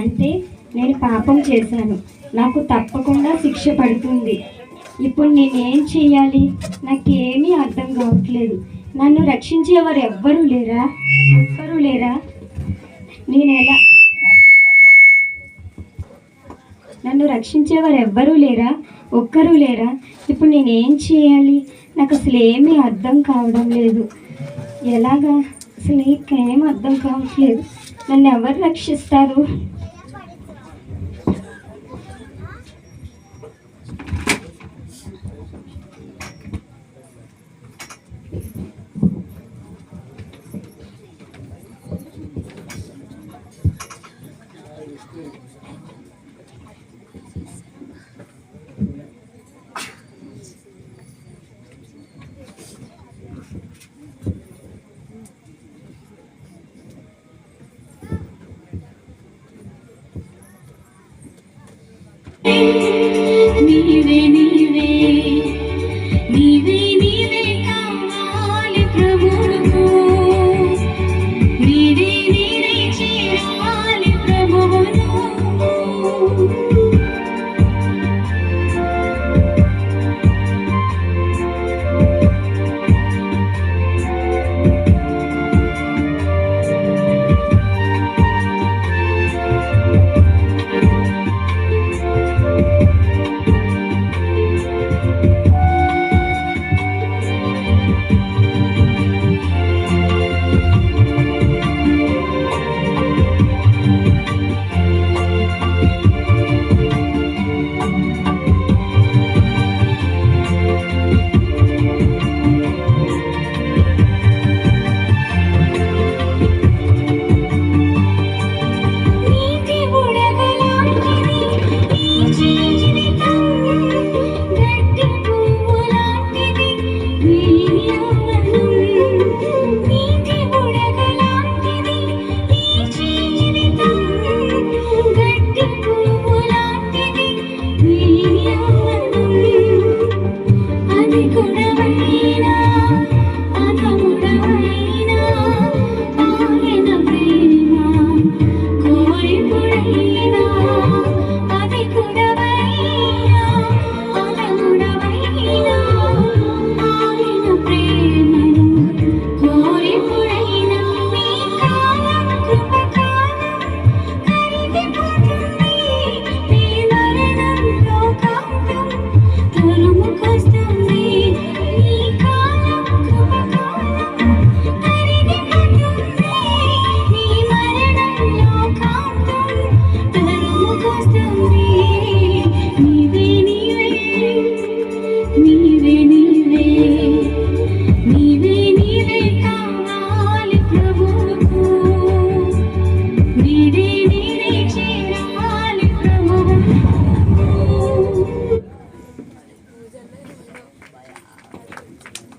అంటే నేను పాపం చేశాను. నాకు తప్పకుండా శిక్ష పడుతుంది. ఇప్పుడు నేనేం చేయాలి? నాకు ఏమీ అర్థం కావట్లేదు. నన్ను రక్షించేవారు ఎవ్వరూ లేరా? ఎవ్వరూ లేరా? నేను ఎలా? నన్ను రక్షించేవారు ఎవ్వరూ లేరా? ఒక్కరూ లేరా? ఇప్పుడు నేను ఏం చేయాలి? నాకు అసలు ఏమీ అర్థం కావడం లేదు. ఎలాగా? అసలు ఏం అర్థం కావట్లేదు? నన్ను ఎవరు రక్షిస్తారు? ನೀವೇ ನೀವೇ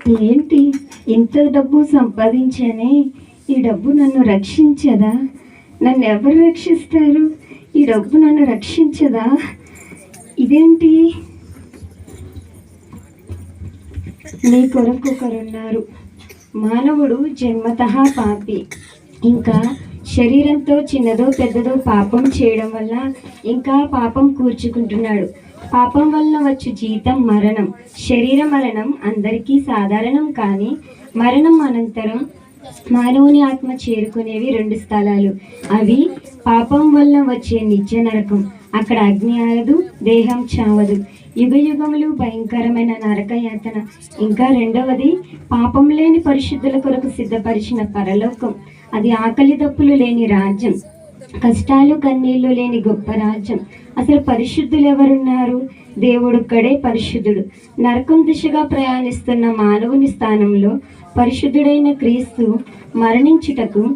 ఏంటి ఇంత డబ్బు సంపాదించానే ఈ డబ్బు నన్ను రక్షించదా? నన్ను ఎవరు రక్షిస్తారు? ఈ డబ్బు నన్ను రక్షించదా? ఇదేంటి? నీ కొరకు ఒకరున్నారు. మానవుడు జన్మత పాపి. ఇంకా శరీరంతో చిన్నదో పెద్దదో పాపం చేయడం వల్ల ఇంకా పాపం కూర్చుకుంటున్నాడు. పాపం వల్ల వచ్చు జీతం మరణం. శరీర మరణం అందరికీ సాధారణం కానీ మరణం అనంతరం మానవుని ఆత్మ చేరుకునేవి రెండు స్థలాలు. అవి పాపం వల్ల వచ్చే నిత్య నరకం. అక్కడ అగ్ని ఆగదు దేహం చావదు. యుగ యుగములు భయంకరమైన నరక యాతన. ఇంకా రెండవది పాపం లేని పరిశుద్ధుల కొరకు సిద్ధపరిచిన పరలోకం. అది ఆకలి దప్పులు లేని రాజ్యం. కష్టాలు కన్నీళ్ళు లేని గొప్ప రాజ్యం. అసలు పరిశుద్ధులు ఎవరున్నారు దేవుడొక్కడే పరిశుద్ధుడు. నరకం దిశగా ప్రయాణిస్తున్న మానవుని స్థానంలో పరిశుద్ధుడైన క్రీస్తు మరణించుటకు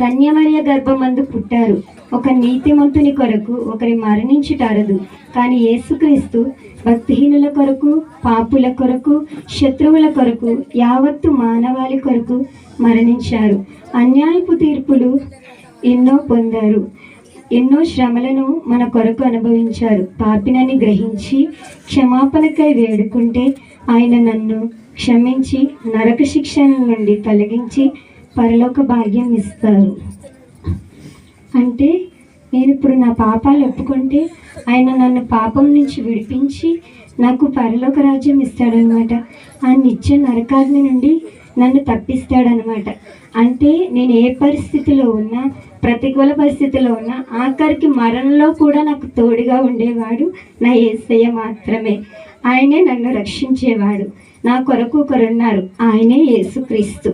కన్యమర్య గర్భమందు పుట్టారు. ఒక నీతిమంతుని కొరకు ఒకరి మరణించుటారదు. కానీ యేసుక్రీస్తు భక్తిహీనుల కొరకు పాపుల కొరకు శత్రువుల కొరకు యావత్తు మానవాళి కొరకు మరణించారు. అన్యాయపు తీర్పులు ఎన్నో పొందారు. ఎన్నో శ్రమలను మన కొరకు అనుభవించారు. పాపినని గ్రహించి క్షమాపణకై వేడుకుంటే ఆయన నన్ను క్షమించి నరక శిక్షణ నుండి తొలగించి పరలోక భాగ్యం ఇస్తారు. అంటే నేను ఇప్పుడు నా పాపాలు ఒప్పుకుంటే ఆయన నన్ను పాపం నుంచి విడిపించి నాకు పరలోక రాజ్యం ఇస్తాడనమాట ఆ నిత్య నరకాగ్ని నుండి నన్ను తప్పిస్తాడనమాట అంటే నేను ఏ పరిస్థితిలో ఉన్నా ప్రతికూల పరిస్థితిలో ఉన్నా ఆఖరికి మరణంలో కూడా నాకు తోడుగా ఉండేవాడు నా ఏసయ్య మాత్రమే. ఆయనే నన్ను రక్షించేవాడు. నా కొరకు ఒకరున్నారు. ఆయనే యేసుక్రీస్తు.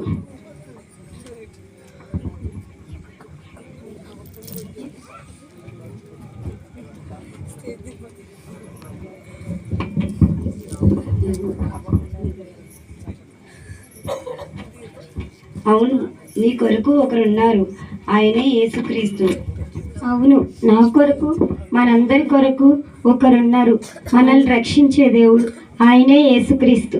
అవును నీ కొరకు ఒకరున్నారు ఆయనే యేసుక్రీస్తు. అవును నా కొరకు మనందరి కొరకు ఒకరున్నారు మనల్ని రక్షించే దేవుడు ఆయనే యేసుక్రీస్తు.